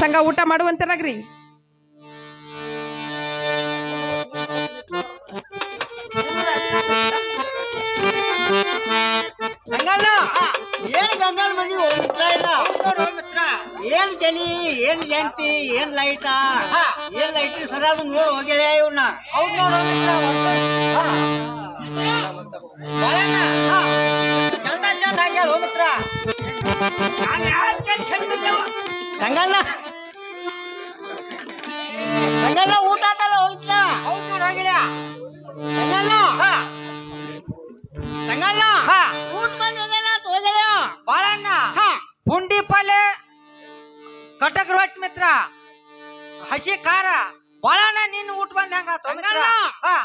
ಸಂಘ ಊಟ ಮಾಡುವಂತರಾಗ್ರಿ. ಗಂಗಣ್ಣ ಏನ್ ಗಂಗಣ್ಣ ಮನಿ ಹೋಗ್ತಾ ಇಲ್ಲ? ಏನ್ ಜನಿ ಏನ್ ಜಂತಿ ಏನ್ ಲೈಟ? ಏನ್ ಲೈಟ್ ನೋಡಿ ಹೋಗ್ಯಾಳ ಇವ್ನ. ಹೌದ್ ನೋಡು ಮಿತ್ರ ಬಾಳಣ್ಣ ಚಲ್ದ ಚಲ್ದ ಆಗ್ಯಾಳ ಹೋ ಮಿತ್ರ ಸಂಗಣ್ಣ. ಸಂಗಣ್ಣ ಊಟ ಆತಲ್ಲ ಹೋಗ್ತಾ ಹೌದು ನೋಡು ಹೋಗಿಲ್ಲ ಸಂಗಣ್ಣ. ಹಾ. ಸಂಗಣ್ಣ ಊಟ ಬಂದಿದ್ದೇನ ಹೋಗ್ಯಾಳ ಬಾಳಣ್ಣ. ಹಾ. ಪುಂಡಿ ಪಲ್ಲೆ ಕಟಕ್ ರೊಟ್ಟಿ ಮಿತ್ರ ಹಸಿ ಖಾರ. ಬಾಳಣ್ಣ ನಿನ್ನ ಊಟ ಬಂದ ಹಂಗ ಸಂಗಣ್ಣ. ಹಂಗಲ್ಲ. ಹಾ.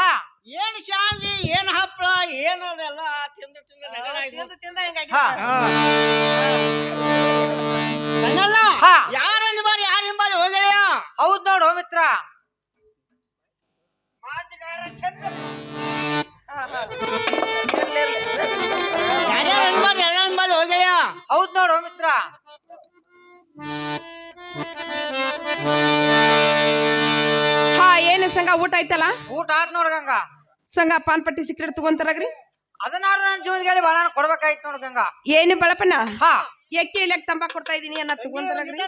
ಹಾ. ಏನ್ ಶಾಂತಿ ಏನ್ ಹಪ್ಪಳ ಏನ್ ಅದೆಲ್ಲ ತಿಂದು ತಿಂದು ತಿಂದು ತಿಂದ ಹಾ. ಸಂಗಣ್ಣ ಹಾ. ಯಾರ ಹಿಂಬಾರಿ ಯಾರ ಹಿಂಬಾರಿ ಹೋಗ್ಯಾಳ ಹೌದ್ ನೋಡು ಮಿತ್ರ. ಯಾರ್ಯಾರ ಹೋಗ್ಯಾಳ ಹೌದ್ ನೋಡು ಮಿತ್ರ. ಹಾ ಏನು ಸಂಘ ಊಟ ಆಯ್ತಲ್ಲ? ಊಟ ಆತ್ ನೋಡು ಗಂಗಾ. ಸಂಘ ಪಾನ್ ಪಟ್ಟಿ ಸಿಕ್ರೆಟ್ ತಗೊಂತಾರಾಗ್ರಿ? ಅದನ್ನಾರು ನನ್ನ ಜೀವನದಲ್ಲಿ ಬಹಳ ಕೊಡ್ಬೇಕಾಯ್ತು ನೋಡ್ ಗಂಗಾ. ಏನು ಬಳಪನ ಹಾ. ಎಕ್ಕಿ ಇಲ್ಲಕ್ ತಂಬಾಕ್ ಕೊಡ್ತಾ ಇದೀನಿ ಅನ್ನ ತಗೊಂತಾರಾಗ್ರಿ?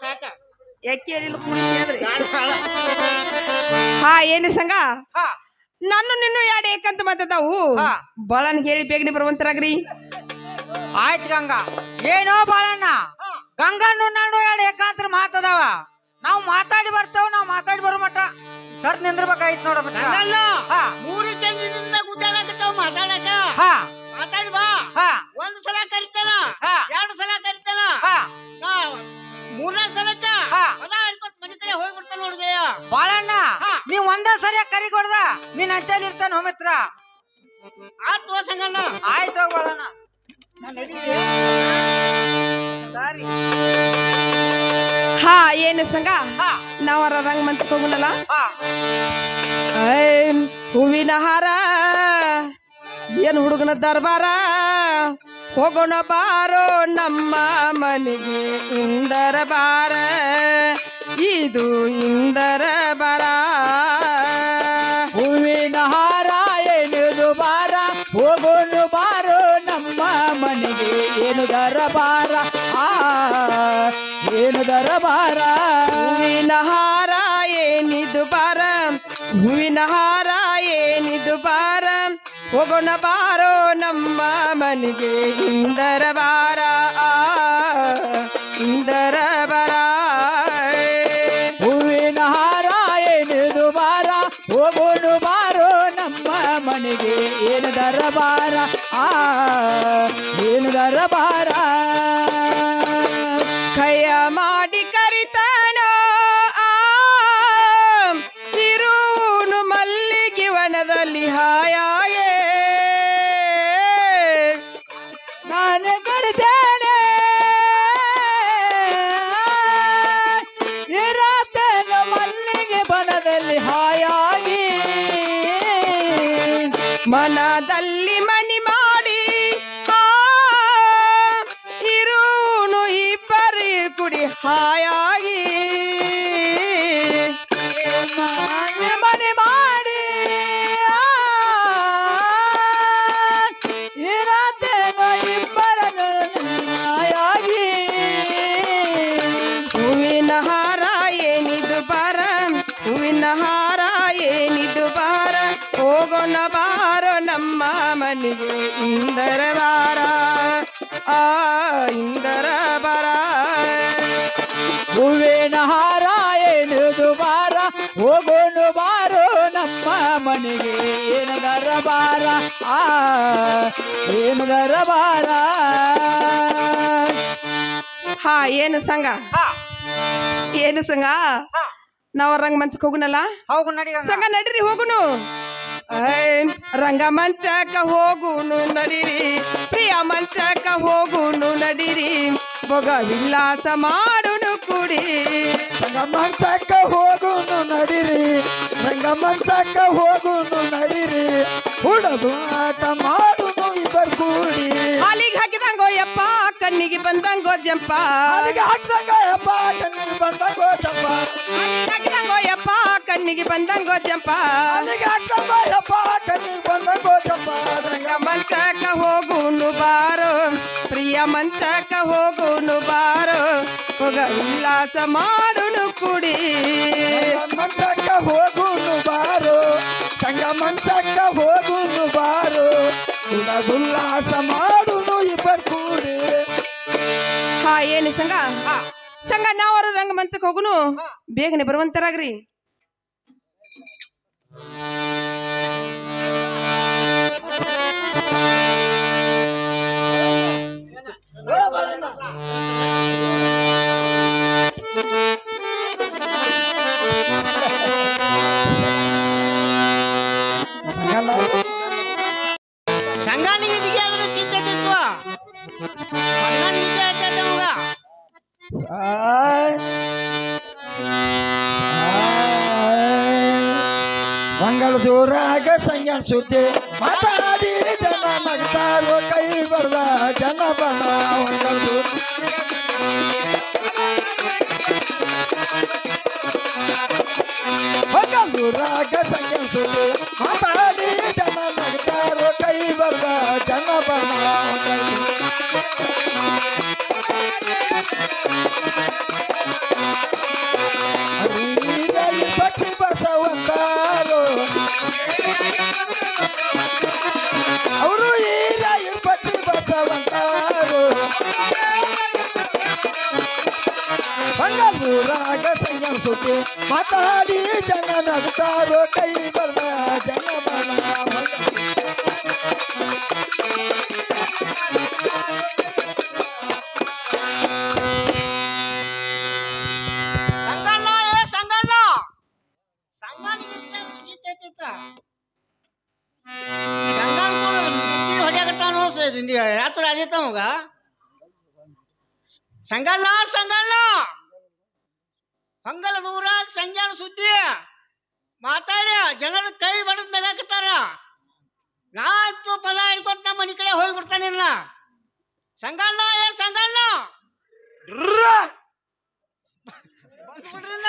ಸಾಕ. ಎಕ್ಕಿ ಇಲ್ಲಿ ಕೂಡಿಸಿ ಅಂದ್ರಿ ಹಾ ಏನು ಸಂಘ? ಹಾ. ನಾನು ನಿನ್ನ ಎರಡು ಏಕಂತ ಮಾತದಾವು ಹಾ. ಬಳನ್ ಹೇಳಿ ಬೇಗನೆ ಬರುವಂತರಾಗ್ರಿ. ಆಯ್ತು ಗಂಗಾ. ಏನೋ ಬಾಳಣ್ಣ. ಗಂಗನ್ನು ನಾನು ಎರಡು ಏಕಾಂತರ ಮಾತದಾವ ನಾವು ಮಾತಾಡಿ ಬರ್ತೇವ ನಾವು ಮಾತಾಡಿ ಬರೋ ಮಟ್ಟ. ಸರ್ ನಿಂದ್ರಬೇಕಾಯ್ತು ನೋಡ ಸಂಗಣ್ಣ ಹಾ. ಮೂರು ಚಂದಿನಿಂದ ಗುದ್ದಾಡಕತ್ತಾವ ಮಾತಾಡಕ. ಹಾ. ಮಾತಾಡಿ ಬಾ. ಹಾ. ಒಂದ್ ಸಲ ಕರಿತಾನ ಹಾ. ಎರಡು ಸಲ ಕರಿತಾನ. ಹಾ. ನಾ ಮೂರನೇ ಸಲಕ್ಕ ಹಾ. ಹೊಲ ಹಿಡ್ಕೊತ್ ಮನೆ ಕಡೆ ಹೋಗ್ಬಿಡ್ತಾನ ನೋಡ್ಗೆಯ ಬಾಳಣ್ಣ ಹಾ. ನೀವ್ ಒಂದೇ ಸರಿ ಕರಿ ಕೊಡ್ದ ನೀನ್ ಅಂತೇಳಿ ಇರ್ತಾನ ಹೋಮಿತ್ರ ಆತ್ ತೋ ಸಂಗಣ್ಣ. ಆಯ್ತು ಹೋಗ್ ಬಾಳಣ್ಣ. ಹಾ ಏನು ಸಂಗ ನಾವು ನಾವರ ರಂಗ ಮಂತಕ್ಕೆ ಹೂವಿನ ಹಾರ? ಏನು ಹುಡುಗನ ದರ್ಬಾರ? ಹೋಗೋಣ ಬಾರೋ ನಮ್ಮ ಮನೆಗೆ ಇಂದರ ಬಾರ. ಇದು ಇಂದರ ಬಾರ. ಹೂವಿನ ಹಾರ ಏನು ಬಾರ ಹೋಗೋಣ ಬಾರೋ ನಮ್ಮ ಮನೆಗೆ ಏನು ದರಬಾರ? ಆ ಏನು ದರಬಾರ. ಹೂವಿನ ಹಾರ ಏನಿದು ಬಾರ? ಹೂವಿನ ಹಾರ ಏನಿದು ಬಾರ? ಹೋಗೋಣ ಬಾರೋ ನಮ್ಮ ಮನೆಗೆ ಇಂದರ ಬಾರ. ಇಂದರ ಬರ. ಹೂವಿನ ಹಾರ ಏನಿದು ಬಾರ? ಹೋಗೋಣ ಬಾರೋ ನಮ್ಮ ಮನೆಗೆ ಏನು ದರಬಾರ? ಆ ಏನು ದರಬಾರ? ಮನೆಗೆ ಇಂದರ ಬಾರ ಆ ಇಂದರ ಬರ. ಹೂವಿನ ಹಾರ ಎಳೆದು ಬಾರ ಹೋಗೋನು ಬಾರೋ ನಮ್ಮ ಮನೆಗೆ. ಏನು ದರಬಾರ ಆ ಏನು ದರಬಾರ ಹಾ ಏನು ಸಂಘ? ಏನು ಸಂಘ? ನಾವು ರಂಗ ಮಂಚಕ್ ಹೋಗುನಲ್ಲ? ಹೋಗು ನಡಿ ಸಂಘ ನಡೀರಿ ಹೋಗುನು. ರಂಗ ಮಂಚಕ ಹೋಗುನು ನಡಿರಿ, ಪ್ರಿಯ ಮಂಚಕ ಹೋಗುನು ನಡಿರಿ ಬೊಗ ವಿಲಾಸ ಮಾಡುನು ಕುಡಿ. ರಂಗಮಂಚಕ್ಕ ಹೋಗುನು ನಡಿರಿ, ರಂಗ ಮಂಚಕ ಹೋಗುನು ನಡಿರಿ, ಹುಡುಗ ಇಬ್ಬರು ಕೂಡಿ ಅಲ್ಲಿಗೆ ಹಾಕಿದಂಗೋ ಯಪ್ಪ ಕಣ್ಣಿಗೆ ಬಂದಂಗೋ ಜಂಪ. ಅಲ್ಲಿಗೆ ಹಾಕಿದಾಗ ಯಪ್ಪ ಕಣ್ಣಿಗೆ ಬಂದಂಗೋ ಜಂಪ. ಹಾಕಿದಂಗೋ ಯಪ್ಪ ಕಣ್ಣಿಗೆ ಬಂದಂಗೋ ಜಂಪ. ಅಲ್ಲಿಗೆ ಹಾಕ್ತಂಗ ಯಪ್ಪ ಕಣ್ಣಿಗೆ ಬಂದಂಗೋ ಜಂಪ. ರಂಗ ಮಂಚಕ ಹೋಗುನು ಬಾರೋ ಪ್ರಿಯ ಮಂಚಕ ಹೋಗುನು ಬಾರೋ ಹೋಗ ಉಲ್ಲಾಸ ಮಾಡುನು ಕುಡಿ. ಮಂಚಕ ಹೋಗುನು ಬಾರೋ ಸಂಗ ಮಂಚಕ ಬಾರು ಉಲ್ಲಾಸ ಮಾಡುನು ಇಬ್ಬರು ಕೂಡಿ. ಹಾ ಏನು ಸಂಘ? ಸಂಘ ನಾವರು ರಂಗ ಮಂಚಕ್ ಹೋಗುನು? ಬೇಗನೆ ಬರುವಂತರಾಗ್ರಿ. ದೂರಾಗ ಸಂಜೆ ಸುದ್ದಿ ಮಾತಾಡಿ ಜನ ನಗ್ತಾರೋ ಕೈ ಬರ್ದ ಜನ ಬನ ಮಂಗಳ ದೂರ ಮಂಗಳ ದೂರಾಗ ಸಂಜೆ ಸುದ್ದಿ ಮಾತಾಡಿ ಜನ ನಗ್ತಾರೋ ಕೈ ಬರ್ದ ಜನ ಬನ ಮಾತಾಡಿ ಜನ ನಗ್ತಾರೋ ಕೈ ಬರ್ದ ಜನ ಬನ ಸಂಗಣ್ಣ ಏ ಸಂಗಣ್ಣ ಸಂಗಣ್ಣಿಗೆ ಇದಕ್ಕೆ ಏನಾದ್ರು ಚಿಂತೆ ತಿಂತ ಸಂಗಣ್ಣ ಕೂಡ ಬುದ್ಧಿ ಹೊಡ್ಯಾಕತ್ತಾನೋ ಯಾತ್ರ ಆದೈತ ಮಗ ಸಂಗಣ್ಣ ಸಂಗಣ್ಣ ಹಂಗಲ ದೂರಾಗ ಸಂಜಾನ ಸುದ್ದಿ. ಮಾತಾಡ್ಯ ಜನರ ಕೈ ಬಡದ್ ನಗಾಕತ್ತಾರ ನಾ ಅಂತೂ ಪದ ಹಿಡ್ಕೊತ ನಮ್ಮ ಮನೆ ಕಡೆ ಹೋಗಿ ಬಿಡ್ತಾನಿಲ್ಲ ಸಂಗಣ್ಣ ಏ ಸಂಗಣ್ಣ! ಬಂದ್ಬಿಡ್ರಲ್ಲ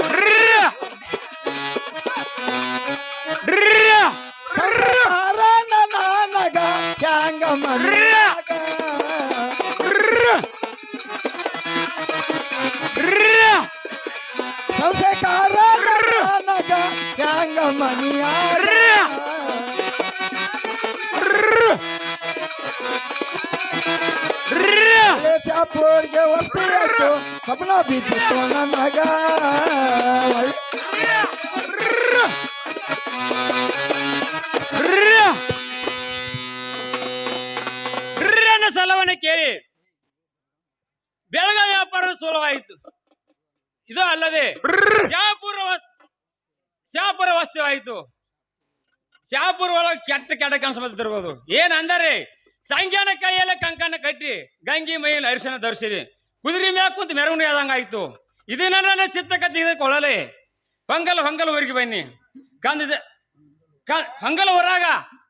ಸಪನ ಬಿದ್ದಿತ್ತು ನನಗ ಸಲವನ್ನ ಕೇಳಿ ಬೆಳಗಾವಿ ವ್ಯಾಪಾರ ಸುಲಭವಾಯಿತು ಇದು ಅಲ್ಲದೆ ಶಾಪುರ ಶಾಪುರ ವಸ್ತುವಾಯಿತು ಶಾಪುರ ಒಳಗೆ ಕೆಟ್ಟ ಕೆಟ್ಟ ಕೆಲಸ ಬರ್ತಿರ್ಬೋದು ಏನ್ ಅಂದರೆ ಸಂಖ್ಯಾನ ಕೈಯಲ್ಲ ಕಂಕಣ ಕಟ್ಟಿ ಗಂಗಿ ಮೈಯಲ್ಲಿ ಅರಿಶಿನ ಧರಿಸಿರಿ ಕುದುರೆ ಮ್ಯಾಗ ಕುಂತ ಮೆರವಣಿಗೆ ಆದಂಗ ಆಯ್ತು. ಇದನ್ನ ನನ್ನ ಚಿತ್ತಕ ತೆಗೆದುಕೊಳ್ಳಲೆ. ಹೊಂಗಲ್ ಹೊಂಗಲ್ ಊರಿಗೆ ಬನ್ನಿ. ಕಂದ ಹೊಂಗಲ್ ಹೊರಾಗ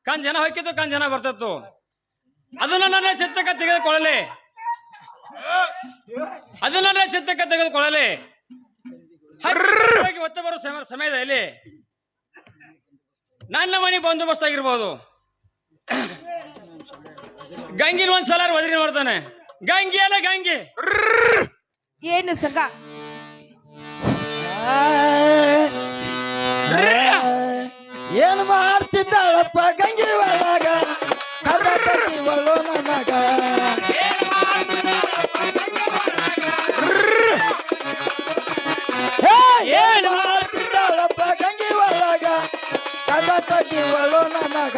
ಕಂದ್ ಜನ ಹೊಕ್ಕಿತ್ತು ಕಂದ್ ಜನ ಬರ್ತಿತ್ತು. ಅದನ್ನ ನನ್ನ ಚಿತ್ತಕ್ಕೆ ಕೊಳಲೆ ಅದನ್ನ ನನ್ನ ಚಿತ್ತಕ್ಕೆ ತೆಗೆದುಕೊಳ್ಳಲಿ. ಒತ್ತ ಬರೋ ಸಮ- ಸಮಯದಲ್ಲಿ ನನ್ನ ಮನೆ ಬಂದೋಬಸ್ತ್ ಆಗಿರ್ಬೋದು. ಗಂಗಿನ ಒಂದ್ಸಲ ಒದರಿ ನೋಡ್ತಾನೆ. ಗಂಗಿ ಅಲ್ಲ ಗಂಗೆ. ಏನು ಸಂಗ? ಏನ್ ಮಾಡ್ತಿದ್ದಾಳಪ್ಪ ಗಂಗೆ ಒಳಗ? ಕರ್ನಾಟಕಗಳು ನನಗ ಹೇ, ಏನ್ ಮಾಡ್ತಿದ್ದಾಳಪ್ಪ ಗಂಗೆ ಒಳಗ? ಕರ್ನಾಟಕಗಳು ನನಗ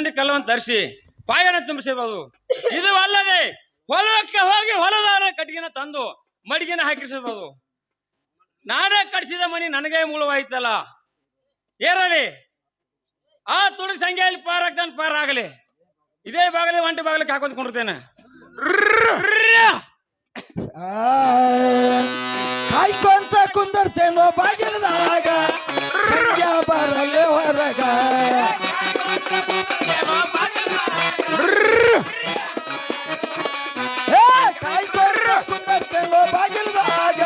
ವಜ್ರದಂಡಿ ಕಲ್ಲವನ್ನು ತರಿಸಿ ಪಾಯನ ತುಂಬಿಸಬಹುದು. ಇದು ಅಲ್ಲದೆ ಹೊಲಕ್ಕೆ ಹೋಗಿ ಹೊಲದಾರ ಕಟ್ಟಿಗೆನ ತಂದು ಮಡಿಗೆನ ಹಾಕಿಸಬಹುದು. ನಾನೇ ಕಟ್ಟಿಸಿದ ಮನಿ ನನಗೆ ಮೂಲವಾಯ್ತಲ್ಲ. ಏರಲಿ ಆ ತುಡುಗ್ ಸಂಖ್ಯೆಯಲ್ಲಿ ಪಾರಾಗ್ತಾನೆ ಪಾರಾಗಲಿ ಇದೇ ಬಾಗಲಿ ಒಂಟಿ ಬಾಗಲಿಗೆ ಹಾಕೋದ್ಕೊಂಡಿರ್ತೇನೆ ಕಾಯ್ಕೊಂತ ಕುಂದರ್ತೇನೋ ಬಾಗಿಲದಾಗ ಹೊರಗ. ಬಾಗಿಲದಾಗ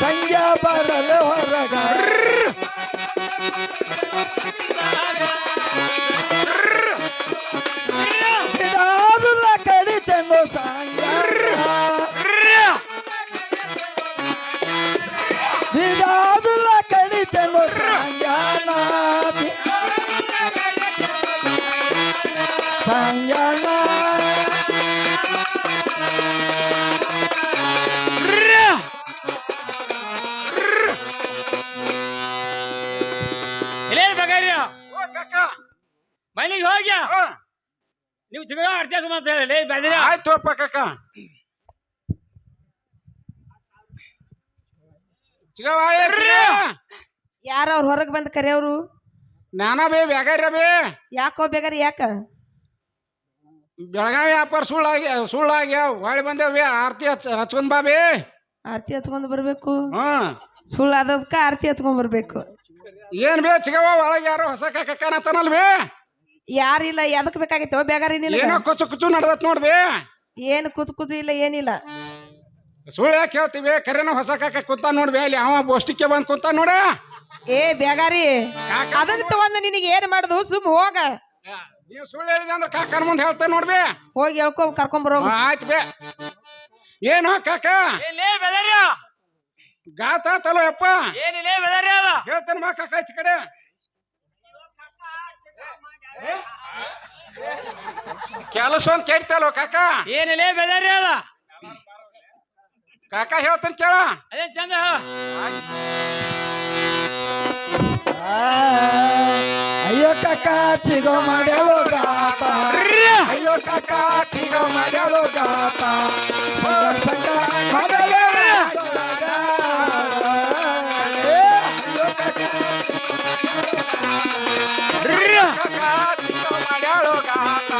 ಸಂಜೆ ಬರಲೆ ಹೊರಗ. ಅರ್ಥ ಅಂತ ಹೇಳಿ. ಬೆದಿರ ಆಯ್ತು ಕಕ್ಕ ಚಿಗವ ಯಾರ ಅವ್ರು ಹೊರಗೆ ಬಂದ್ ಕರೆಯವ್ರು ನಾನಾ ಬೇ ಬೇಗಾರ ಬೇ. ಯಾಕೋ ಬೇಗಾರ ಯಾಕ? ಬೆಳಗಾವಿ ವ್ಯಾಪಾರ ಸುಳ್ಳಾಗಿ ಸುಳ್ಳಾಗಿ ಹೊಳಿ ಬಂದೇವ್ ಬೇ ಆರ್ತಿ ಹಚ್ ಹಚ್ಕೊಂಡ್ ಬಾ ಬೇ. ಆರತಿ ಹಚ್ಕೊಂಡ್ ಬರ್ಬೇಕು? ಹ್ಮ್ ಸುಳ್ಳು ಅದಕ್ಕ ಆರತಿ ಹಚ್ಕೊಂಡ್ ಬರ್ಬೇಕು. ಏನ್ ಬೇ ಚಿಗವ ಒಳಗೆ ಯಾರು ಹೊಸ ಕಕ್ಕನತ್ತನಲ್ ಬೇ. ಯಾರಿಲ್ಲ ಎದಕ್ ಬೇಕಾಗಿತ್ತು? ಬೇಗಾರಿ ಏನೋ ನಿನಗ ಕುಚ್ಚು ಕುಚ್ಚು ನಡ್ದತ್ ನೋಡ್ಬಿ. ಏನ್ ಕುಚ್ ಕುಚು ಇಲ್ಲ ಏನಿಲ್ಲ. ಸುಳ್ಳ ಯಾಕೆ ಹೇಳ್ತೀವಿ? ಕರೆನ ಹೊಸ ಕಾಕ ಕುಂತ ನೋಡ್ಬಿ ಅಲ್ಲಿ. ಅವ ಬೋಷ್ಟಿಕ್ಕೆ ಬಂದ್ ಕುಂತ ನೋಡ. ಏ ಬೇಗಾರಿ ಅದನ್ನ ತಗೊಂಡ್ ನಿನಗೆ ಏನ್ ಮಾಡುದು? ಸುಮ್ ಹೋಗ. ನೀವ್ ಸುಳ್ಳು ಹೇಳಿದೆ ಅಂದ್ರೆ ಕಾಕನ ಮುಂದೆ ಹೇಳ್ತೇನೆ ನೋಡ್ಬಿ. ಹೋಗಿ ಹೇಳ್ಕೊ ಕರ್ಕೊಂಡ್ ಬರೋ ಆಯ್ತು ಬೇ. ಏನು ಕಾಕ? ಏನೇ ಬೆದರ್ಯ ಗಾತ ತಲೋ ಯಪ್ಪ. ಏನಿಲ್ಲೇ ಬೆದರ್ಯ ಅದ ಹೇಳ್ತೇನೆ ಮಾ ಕಾಕ ಈಚೆ ಕಡೆ. ಕೆಲಸ ಅಂತ ಕೇಳ್ತೇಲೋ ಕಾಕ? ಏನಿಲ್ಲ ಬೆದರಿ ಅದ. ಕಾಕ ಹೇಳ್ತೇನೆ ಕೇಳ. ಅದೇ ಚಂದ ಅಯ್ಯೋ ಕಾಕ ಚಿಗೋ ಮಾಡ್ಯಾಳೋ ಗಾತ. ಅಯ್ಯೋ ಕಾಕ ಚಿಗೋ ಮಾಡ್ಯಾಳೋ ಗಾತ. ಏ, ಅಯ್ಯೋ ಕಾಕ ಕಾಕ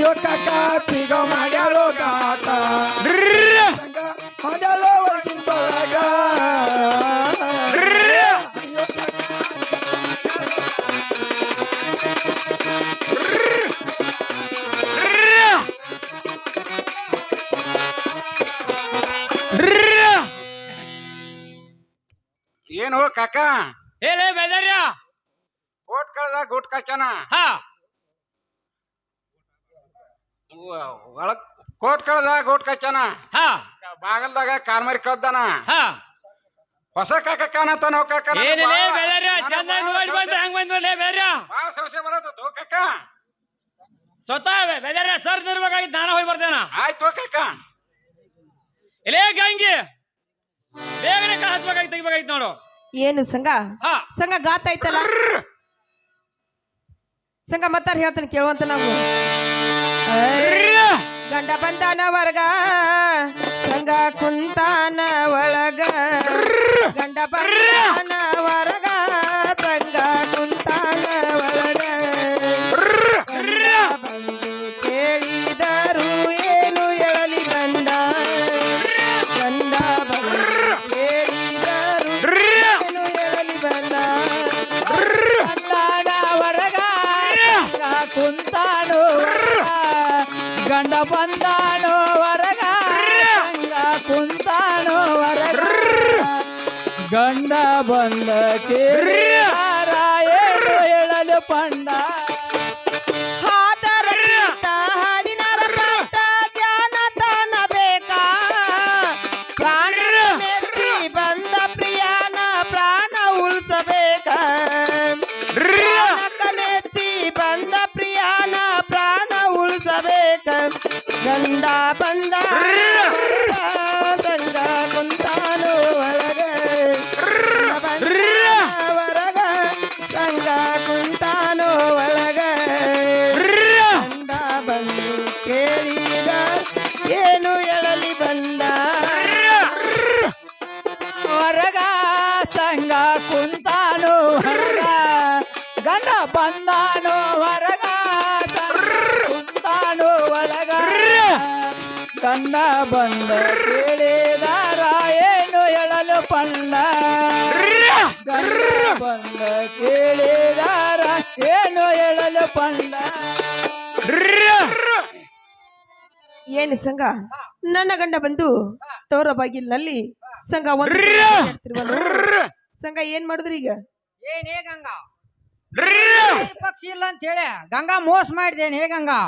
ಯೋಟಕ ಪಿಗ ಮಾಡ್ಯಾರೋ ಗಾತ ಮಾಡ್ಯಾರೋ ಒಳಗಿಂತೊಳಗ ಏನು ಕಾಕ ಹೇಳಿ ಬೆದರ್ಯ ಕೋಟ್ಕಳ್ದ ಗುಟ್ಕಾಕನ ಹಾ ಒಳಗ್ ಕೋಟ್ ಕಳ್ದ ಕೋಟ್ ಕಾಕ್ಯಾನ ಹಾ. ಬಾಗಲ್ದಾಗ ಕಾರ್ಮರಿ ಕಳ್ದಾನ. ಹಾ. ಹೊಸ ಕಾಕ ಕಾಣತಾನ ನಾವು ಕಾಕ ಬಾಳ- ಬೇದರ್ಯ ನನಗ್ ಚಂದ ಬಾಳ ನೋಡಿ ಬಂದ ಹೆಂಗ್ ಬಂದ್ ನೋಡ್ಲೇ ಬೇದರ್ಯ ಬಾಳ ಸಮಸ್ಯೆ ಬರತ್ತ ಕಾಕ. ಸ್ವತಃ ಬೇದರ್ಯ ಸರ್ ನಿರ್ಬೇಕಾಗಿ ದಾನ ಹೋಗಿ ಬರ್ತೇನ. ಆಯ್ತು ಕಾಕ. ಇಲ್ಲೇ ಗಂಗಿ. ಬೇಗನೆ ಕೈ ಹಚ್ಬೇಕಾಗಿ ತೆಗಿಬೇಕಾಗಿತ್ತು ನೋಡು. ಏನು ಸಂಘ? ಹಾ. ಸಂಘ ಗಾತ ಐತಲ್ಲ ಸಂಘ ಮತ್ತಾರ ಹೇಳ್ತಾನೆ ಕೇಳುವಂತ ನಾವು. ಗಂಡ ಬಂದಾನ ವರ್ಗ ಸಂಗ ಕುಂತಾನ ಒಳಗ ಗಂಡ ಬಂದಾನ ಗಂಡ ಬಂದಾನೋ ವರಗ ಗಂಡ ಕುಂತಾನು ಹೊರಗ ಗಂಡ ಬಂದ ಕೇಳಲು ಪಂಡ. ಬಂದ ಕೇಳಿದಾರ ಏನು ಹೇಳಲು ಪಂಡ? ಏನು ಸಂಘ? ನನ್ನ ಗಂಡ ಬಂದು ತೋರ ಬಾಗಿಲಿನಲ್ಲಿ ಸಂಘ ಒಂದು. ಸಂಘ ಏನ್ ಮಾಡಿದ್ರಿ ಈಗ? ಏನೇ ಗಂಗಾ? ಪಕ್ಷಿ ಇಲ್ಲ ಅಂತ ಹೇಳಿ. ಗಂಗಾ ಮೋಸ ಮಾಡಿದೇನೆ ಹೇ ಗಂಗಾ?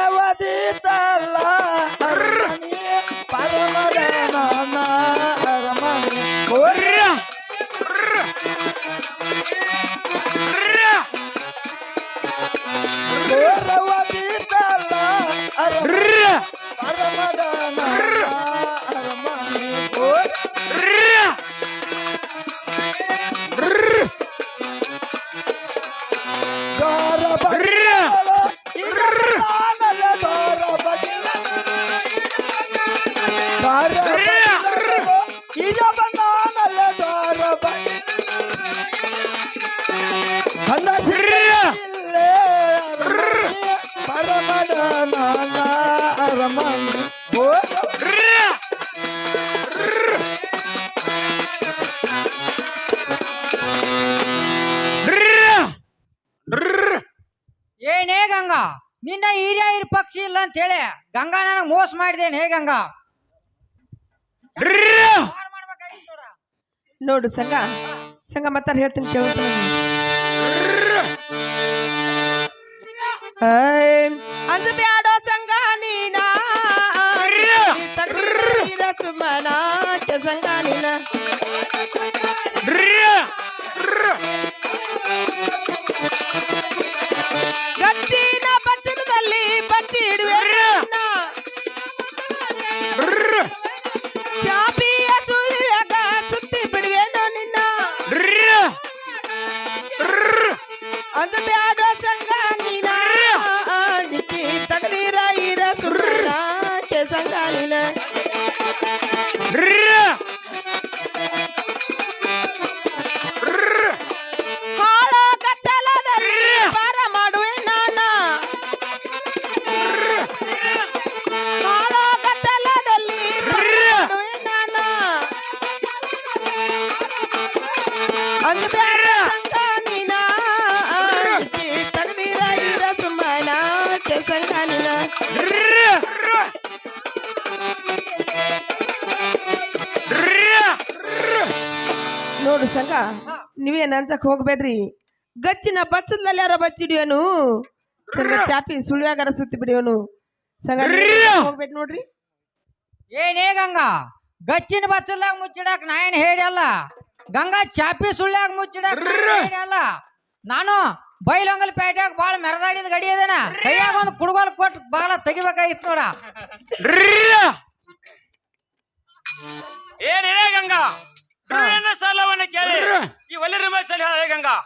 ಘೋರವದಿತಲ್ಲ ಘೋರವದಿತಲ್ಲ ಅರಮನೆ ಪರಮದನ ಹಿರಿಯ ಹಿರಿ ಪಕ್ಷಿ ಇಲ್ಲ ಅಂತ ಹೇಳಿ ಗಂಗಾ ನನಗ್ ಮೋಸ ಮಾಡಿದೇನೆ ಹೇ ಗಂಗಾ ನೋಡ. ಸಂಘ ಸಂಘ ಮತ್ತಾರ ಹೇಳ್ತೀನಿ ಕೇಳುವಂತ ಅಂಜ ಬ್ಯಾಡೋ ಸಂಘ ನೀನ ತಗ್ಗಿರ ಸುಮ್ಮನ ಸಂಘ ನೀನ ಬಚ್ಚನದಲ್ಲಿ ಬಚ್ಚಿ ಇಡುವೆ ಚಾಪಿಯ ಸುಳಿಯಾಗ ಸುತ್ತಿ ಬಿಡುವೆನೋ ನಿನ್ನ. ಅಂದ ಬ್ಯಾಡ ಸಂಘ ನೀವೇನ್ ಅನ್ಸಕ್ ಹೋಗ್ಬೇಡ್ರಿ. ಗಚ್ಚಿನ ಬಚ್ಚದಲ್ಲಿ ಯಾರ ಬಚ್ಚಿಡಿಯೋನು ಸಂಘ ಚಾಪಿ ಸುಳ್ಯಾಗಾರ ಸುತ್ತಿ ಬಿಡಿಯೋನು ಸಂಘ ಹೋಗ್ಬೇಡ್ ನೋಡ್ರಿ ಏನೇ ಗಂಗಾ ಗಚ್ಚಿನ ಬಚ್ಚಲ್ದಾಗ ಮುಚ್ಚಿಡಾಕ ನಾ ಏನ್ ಹೇಳಲ್ಲ ಗಂಗಾ ಚಾಪಿ ಸುಳ್ಯಾಗ ಮುಚ್ಚಿಡಾಕ ಏನ್ ನಾನು ಬೈಲೊಂಗಲ್ ಪೇಟ್ಯಾಗ ಬಾಳ ಮೆರದಾಡಿದ ಗಡಿ ಅದನ ಕೈಯಾಗ ಒಂದು ಕುಡುಗೋಲ್ ಕೊಟ್ಟು ಬಾಳ ತೆಗಿಬೇಕಾಗಿತ್ತು ನೋಡ ಏನಿದೆ ಗಂಗಾ ನನ್ನ ಸಾಲವನ್ನ ಕೇಳಿ. ಈ ಒಲೆ ರಿಮೋಟ್ ಗಂಗಾ.